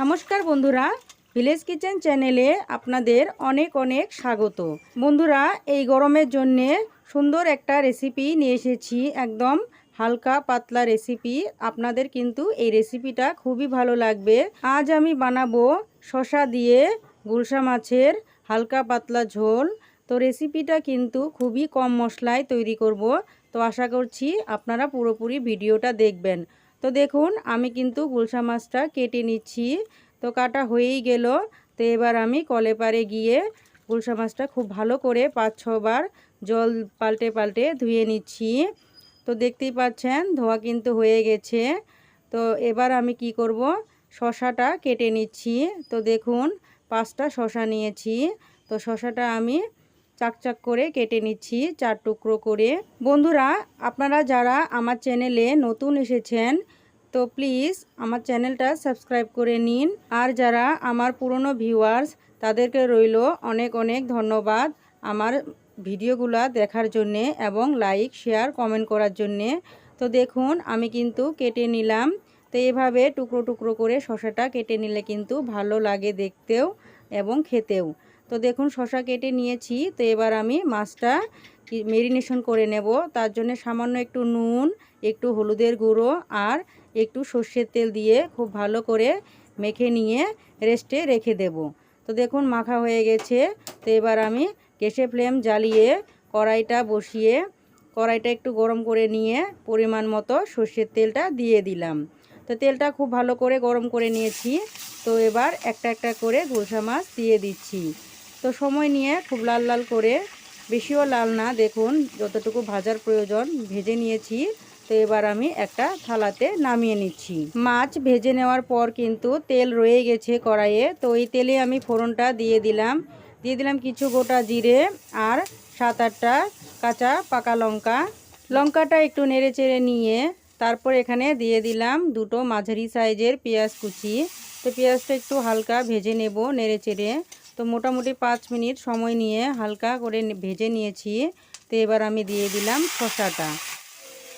নমস্কার বন্ধুরা village kitchen চ্যানেলে আপনাদের অনেক অনেক স্বাগত। বন্ধুরা, এই গরমের জন্যে সুন্দর একটা রেসিপি নিয়ে এসেছি, একদম হালকা পাতলা রেসিপি আপনাদের কিন্তু এই রেসিপিটা খুবই ভালো লাগবে। আজ আমি বানাবো শশা দিয়ে গুলশা মাছের হালকা পাতলা ঝোল। তো রেসিপিটা কিন্তু খুবই কম মশলায় তৈরি করব। তো আশা করছি আপনারা পুরোপুরি ভিডিওটা দেখবেন। তো দেখুন, আমি কিন্তু গুলশা মাছটা কেটে নিচ্ছি। তো কাটা হয়েই গেল। তো এবার আমি কলে পারে গিয়ে গুলশা মাছটা খুব ভালো করে পাঁচ ছবার জল পাল্টে পাল্টে ধুয়ে নিচ্ছি। তো দেখতেই পাচ্ছেন, ধোয়া কিন্তু হয়ে গেছে। তো এবার আমি কি করব? শশাটা কেটে নিচ্ছি। তো দেখুন, পাঁচটা শশা নিয়েছি। তো শশাটা আমি চাকচাক করে কেটে নিচ্ছি চার টুকরো করে। বন্ধুরা, আপনারা যারা আমার চ্যানেলে নতুন এসেছেন, তো প্লিজ আমার চ্যানেলটা সাবস্ক্রাইব করে নিন। আর যারা আমার পুরনো ভিউয়ার্স তাদেরকে রইল অনেক অনেক ধন্যবাদ আমার ভিডিওগুলো দেখার জন্যে এবং লাইক শেয়ার কমেন্ট করার জন্যে। তো দেখুন, আমি কিন্তু কেটে নিলাম। তো এভাবে টুকরো টুকরো করে শশাটা কেটে নিলে কিন্তু ভালো লাগে দেখতেও এবং খেতেও। তো দেখুন শশা কেটে নিয়েছি, তো এবার আমি মাছটা মেরিনেশন করে নেব। তার জন্য সামান্য একটু নুন, একটু হলুদের গুঁড়ো আর একটু সর্ষের তেল দিয়ে খুব ভালো করে মেখে নিয়ে রেস্টে রেখে দেব। তো দেখুন মাখা হয়ে গেছে, তো এবার আমি গ্যাসে ফ্লেম জ্বালিয়ে কড়াইটা বসিয়ে, কড়াইটা একটু গরম করে নিয়ে পরিমাণ মতো সর্ষের তেলটা দিয়ে দিলাম। তো তেলটা খুব ভালো করে গরম করে নিয়েছি, তো এবার একটা একটা করে গুলশা মাছ দিয়ে দিচ্ছি। তো সময় নিয়ে খুব লাল লাল করে, বেশিও লাল না, দেখুন যতটুকু ভাজার প্রয়োজন, ভেজে নিয়েছি। তো এবার আমি একটা থালাতে নামিয়ে নিচ্ছি। মাছ ভেজে নেওয়ার পর কিন্তু তেল রয়ে গেছে কড়াইয়ে। তো ওই তেলে আমি ফোড়নটা দিয়ে দিলাম। দিয়ে দিলাম কিছু গোটা জিরে আর সাত আটটা কাঁচা পাকা লঙ্কা। লঙ্কাটা একটু নেড়ে চেড়ে নিয়ে তারপর এখানে দিয়ে দিলাম দুটো মাঝারি সাইজের পেঁয়াজ কুচি। তো পেঁয়াজটা একটু হালকা ভেজে নেব নেড়ে চেড়ে। তো মোটামুটি পাঁচ মিনিট সময় নিয়ে হালকা করে ভেজে নিয়েছি। তো এবার আমি দিয়ে দিলাম শশাটা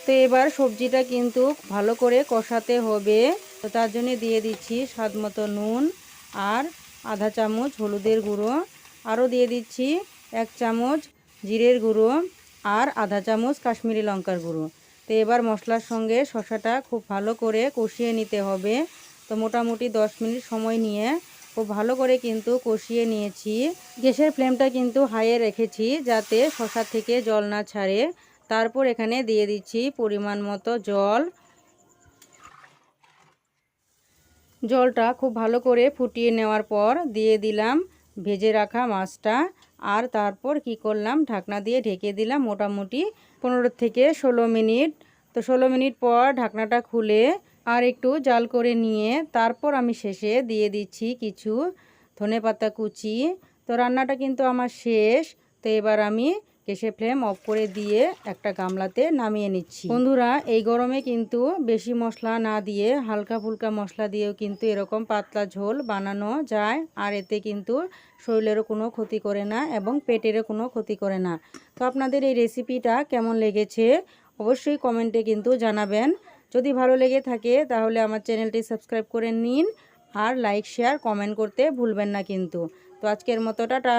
তো এবার সবজিটা কিন্তু ভালো করে কষাতে হবে। তো তার জন্য দিয়ে দিচ্ছি স্বাদ মতো নুন আর আধা চামচ হলুদের গুঁড়ো। আরও দিয়ে দিচ্ছি এক চামচ জিরের গুঁড়ো আর আধা চামচ কাশ্মীরি লঙ্কার গুঁড়ো। তো এবার মশলার সঙ্গে শশাটা খুব ভালো করে কষিয়ে নিতে হবে। তো মোটামুটি দশ মিনিট সময় নিয়ে খুব ভালো করে কিন্তু কষিয়ে নিয়েছি। গ্যাসের ফ্লেমটা কিন্তু হাইয়ে রেখেছি যাতে শশা থেকে জল না ছাড়ে। তারপর এখানে দিয়ে দিচ্ছি পরিমাণ মতো জল। জলটা খুব ভালো করে ফুটিয়ে নেওয়ার পর দিয়ে দিলাম ভেজে রাখা মাছটা। আর তারপর কি করলাম? ঢাকনা দিয়ে ঢেকে দিলাম মোটামুটি পনেরো থেকে ষোলো মিনিট। তো ষোলো মিনিট পর ঢাকনাটা খুলে আর একটু জাল করে নিয়ে তারপর আমি শেষে দিয়ে দিচ্ছি কিছু ধনে পাতা কুচি। তো রান্নাটা কিন্তু আমার শেষ। তো এবার আমি গ্যাসের ফ্লেম অফ করে দিয়ে একটা গামলাতে নামিয়ে নিচ্ছি। বন্ধুরা, এই গরমে কিন্তু বেশি মশলা না দিয়ে, হালকা ফুলকা মশলা দিয়েও কিন্তু এরকম পাতলা ঝোল বানানো যায়। আর এতে কিন্তু শরীরেরও কোনো ক্ষতি করে না এবং পেটেরও কোনো ক্ষতি করে না। তো আপনাদের এই রেসিপিটা কেমন লেগেছে? অবশ্যই কমেন্টে কিন্তু জানাবেন। যদি ভালো লেগে থাকে, তাহলে আমার চ্যানেলটি সাবস্ক্রাইব করে নিন আর লাইক, শেয়ার, কমেন্ট করতে ভুলবেন না কিন্তু। তো আজকের মতো, টাটা।